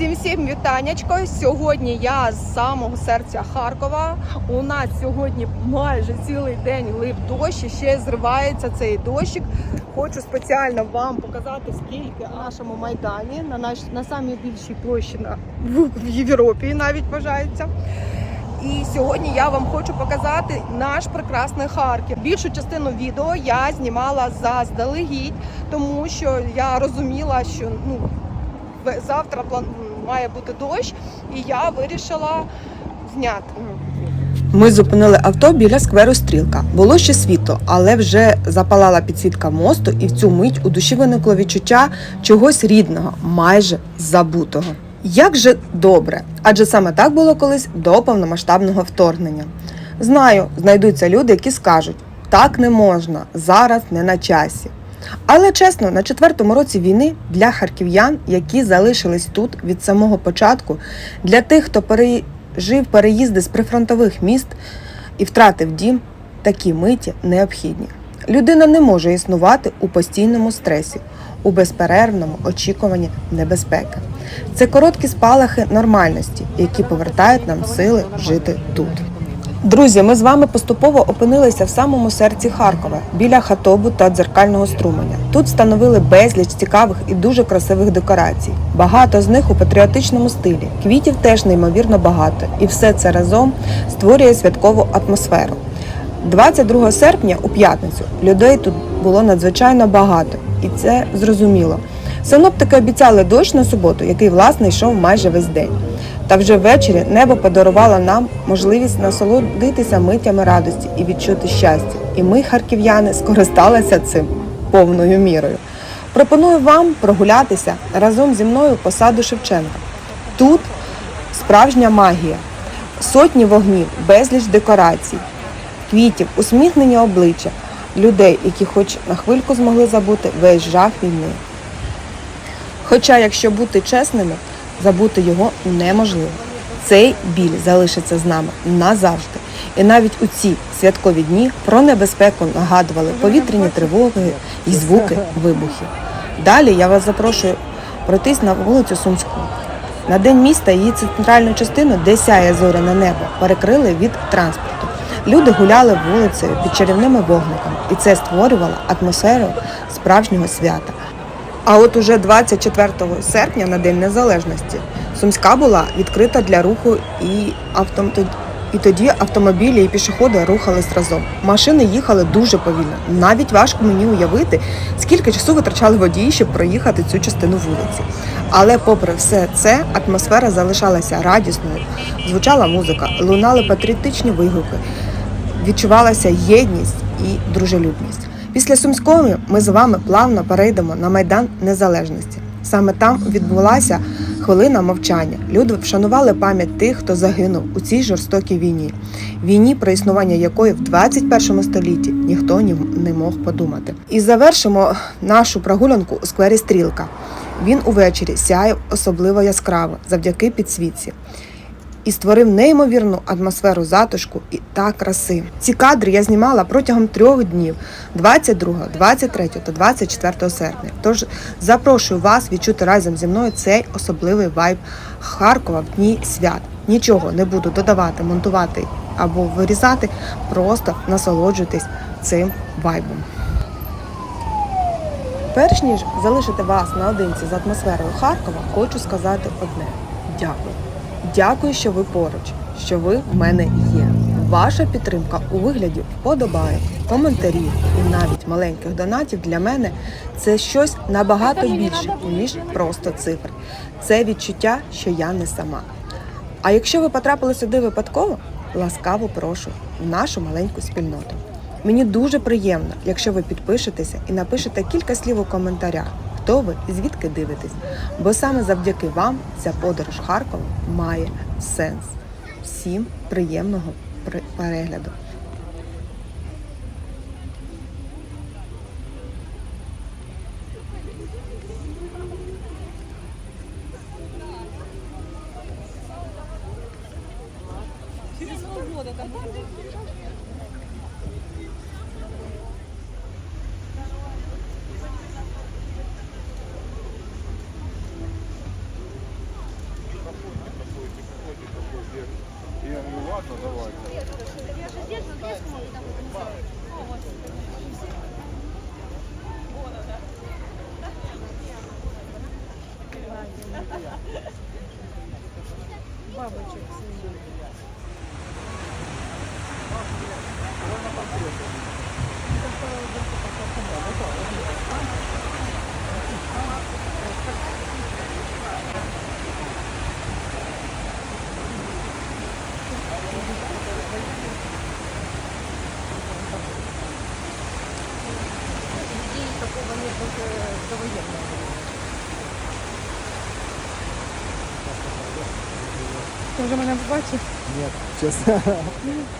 Всім всім вітаннячко. Сьогодні я з самого серця Харкова. У нас сьогодні майже цілий день лив дощ, ще зривається цей дощик. Хочу спеціально вам показати, скільки на нашому майдані, на наш на самій більшій площі на в, в Європі навіть вважається. І сьогодні я вам хочу показати наш прекрасний Харків. Більшу частину відео я знімала заздалегідь, тому що я розуміла, що ну завтра план має бути дощ, і я вирішила зняти. Ми зупинили авто біля скверу Стрілка. Було ще світло, але вже запалала підсвітка мосту, і в цю мить у душі виникло відчуття чогось рідного, майже забутого. Як же добре, адже саме так було колись до повномасштабного вторгнення. Знаю, знайдуться люди, які скажуть, так не можна, зараз не на часі. Але чесно, на четвертому році війни для харків'ян, які залишились тут від самого початку, для тих, хто пережив переїзди з прифронтових міст і втратив дім, такі миті необхідні. Людина не може існувати у постійному стресі, у безперервному очікуванні небезпеки. Це короткі спалахи нормальності, які повертають нам сили жити тут. Друзі, ми з вами поступово опинилися в самому серці Харкова, біля хатобу та дзеркального струменя. Тут встановили безліч цікавих і дуже красивих декорацій. Багато з них у патріотичному стилі. Квітів теж неймовірно багато, і все це разом створює святкову атмосферу. 22 серпня у п'ятницю людей тут було надзвичайно багато, і це зрозуміло. Синоптики обіцяли дощ на суботу, який власне йшов майже весь день. Та вже ввечері небо подарувало нам можливість насолодитися миттями радості і відчути щастя. І ми, харків'яни, скористалися цим повною мірою. Пропоную вам прогулятися разом зі мною по саду Шевченка. Тут справжня магія, сотні вогнів, безліч декорацій, квітів, усміхнені обличчя, людей, які хоч на хвильку змогли забути весь жах війни. Хоча, якщо бути чесними, забути його неможливо. Цей біль залишиться з нами назавжди. І навіть у ці святкові дні про небезпеку нагадували повітряні тривоги і звуки вибухів. Далі я вас запрошую пройтись на вулицю Сумську. На день міста її центральну частину, де сяє зоряне небо, перекрили від транспорту. Люди гуляли вулицею під чарівними вогниками, і це створювало атмосферу справжнього свята. А от уже 24 серпня на День Незалежності Сумська була відкрита для руху і автом... і тоді автомобілі і пішоходи рухались разом. Машини їхали дуже повільно. Навіть важко мені уявити, скільки часу витрачали водії, щоб проїхати цю частину вулиці. Але попри все це, атмосфера залишалася радісною, звучала музика, лунали патріотичні вигуки, відчувалася єдність і дружелюбність. Після Сумської ми з вами плавно перейдемо на Майдан Незалежності. Саме там відбулася хвилина мовчання. Люди вшанували пам'ять тих, хто загинув у цій жорстокій війні, війні, про існування якої в 21 столітті ніхто ні- не мог подумати. І завершимо нашу прогулянку у сквері Стрілка. Він увечері сяє особливо яскраво завдяки підсвітці і створив неймовірну атмосферу затишку і та краси. Ці кадри я знімала протягом трьох днів 22, 23 та 24 серпня. Тож запрошую вас відчути разом зі мною цей особливий вайб Харкова в дні свят. Нічого не буду додавати, монтувати або вирізати, просто насолоджуйтесь цим вайбом. Перш ніж залишити вас наодинці з атмосферою Харкова, хочу сказати одне: дякую. Дякую, що ви поруч, що ви в мене є. Ваша підтримка у вигляді вподобайок, коментарів і навіть маленьких донатів для мене це щось набагато більше, ніж просто цифри. Це відчуття, що я не сама. А якщо ви потрапили сюди випадково, ласкаво прошу в нашу маленьку спільноту. Мені дуже приємно, якщо ви підпишетеся і напишете кілька слів у коментарях, хто ви і звідки дивитесь. Бо саме завдяки вам ця подорож Харкова має сенс. Всім приємного перегляду! Через полгода там. Бабочек. Идеи такого нет даже довоенного. Ти вже мене побачив? Ні, чесно. Я Нет, честно.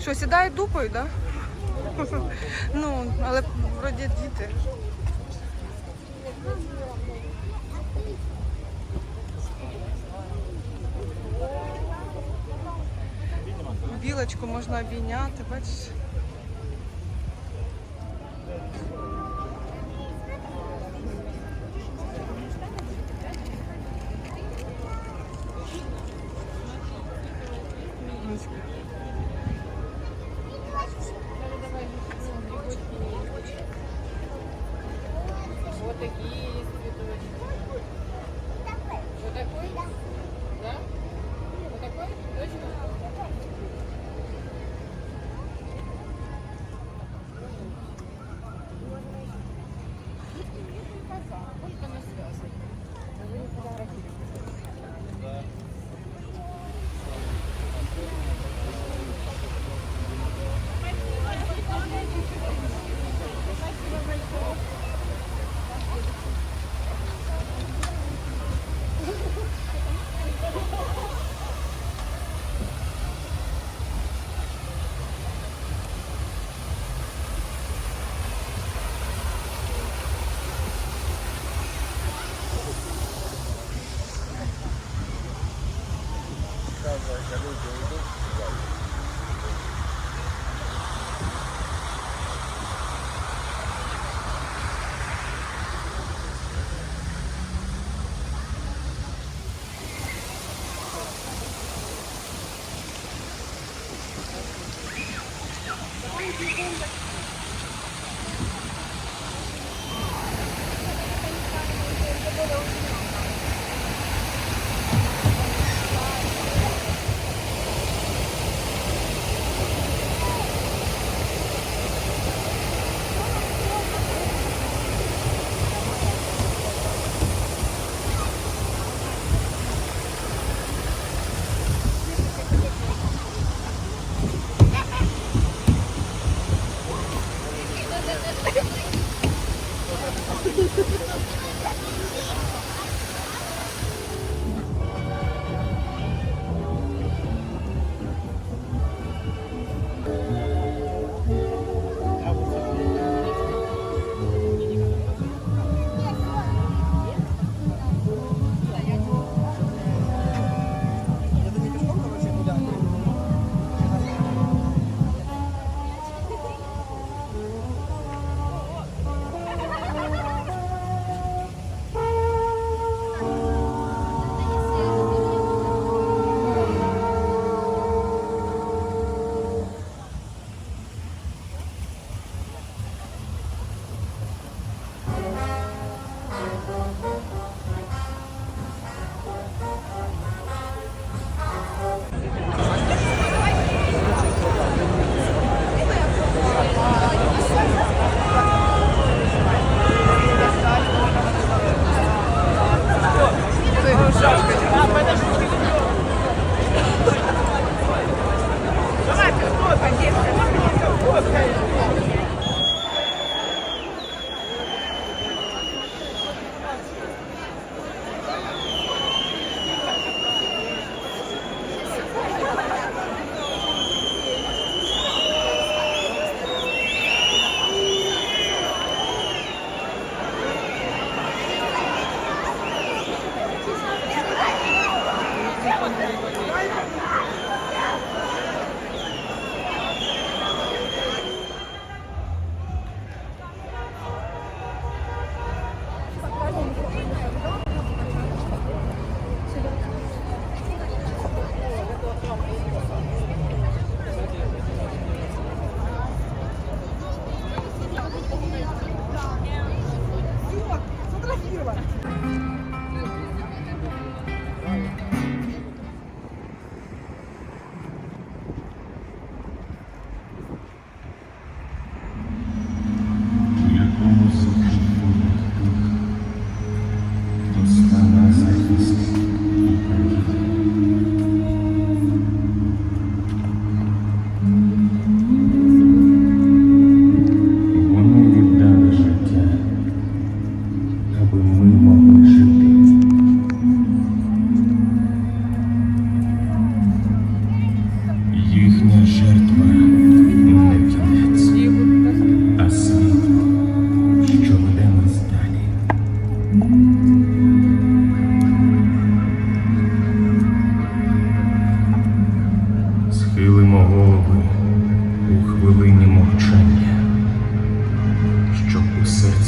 Що, сідають дупою, так? Да? ну, але вроді діти. Білочку можна обійняти, бачиш? Gracias.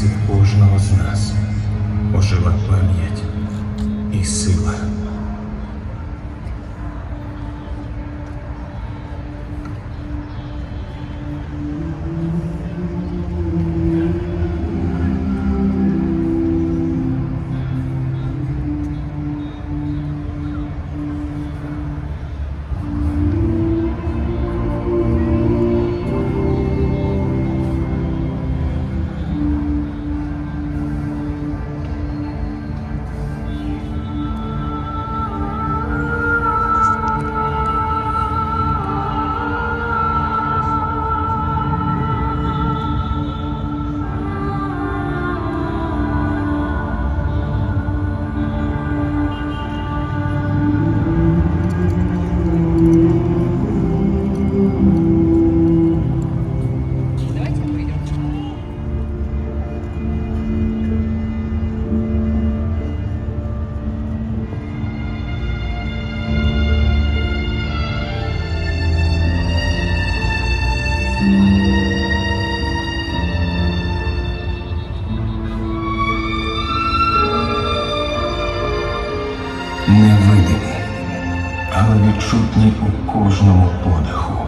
Серці кожного з нас ожила пам'ять і сила. Невидимі, але відчутні у кожному подиху.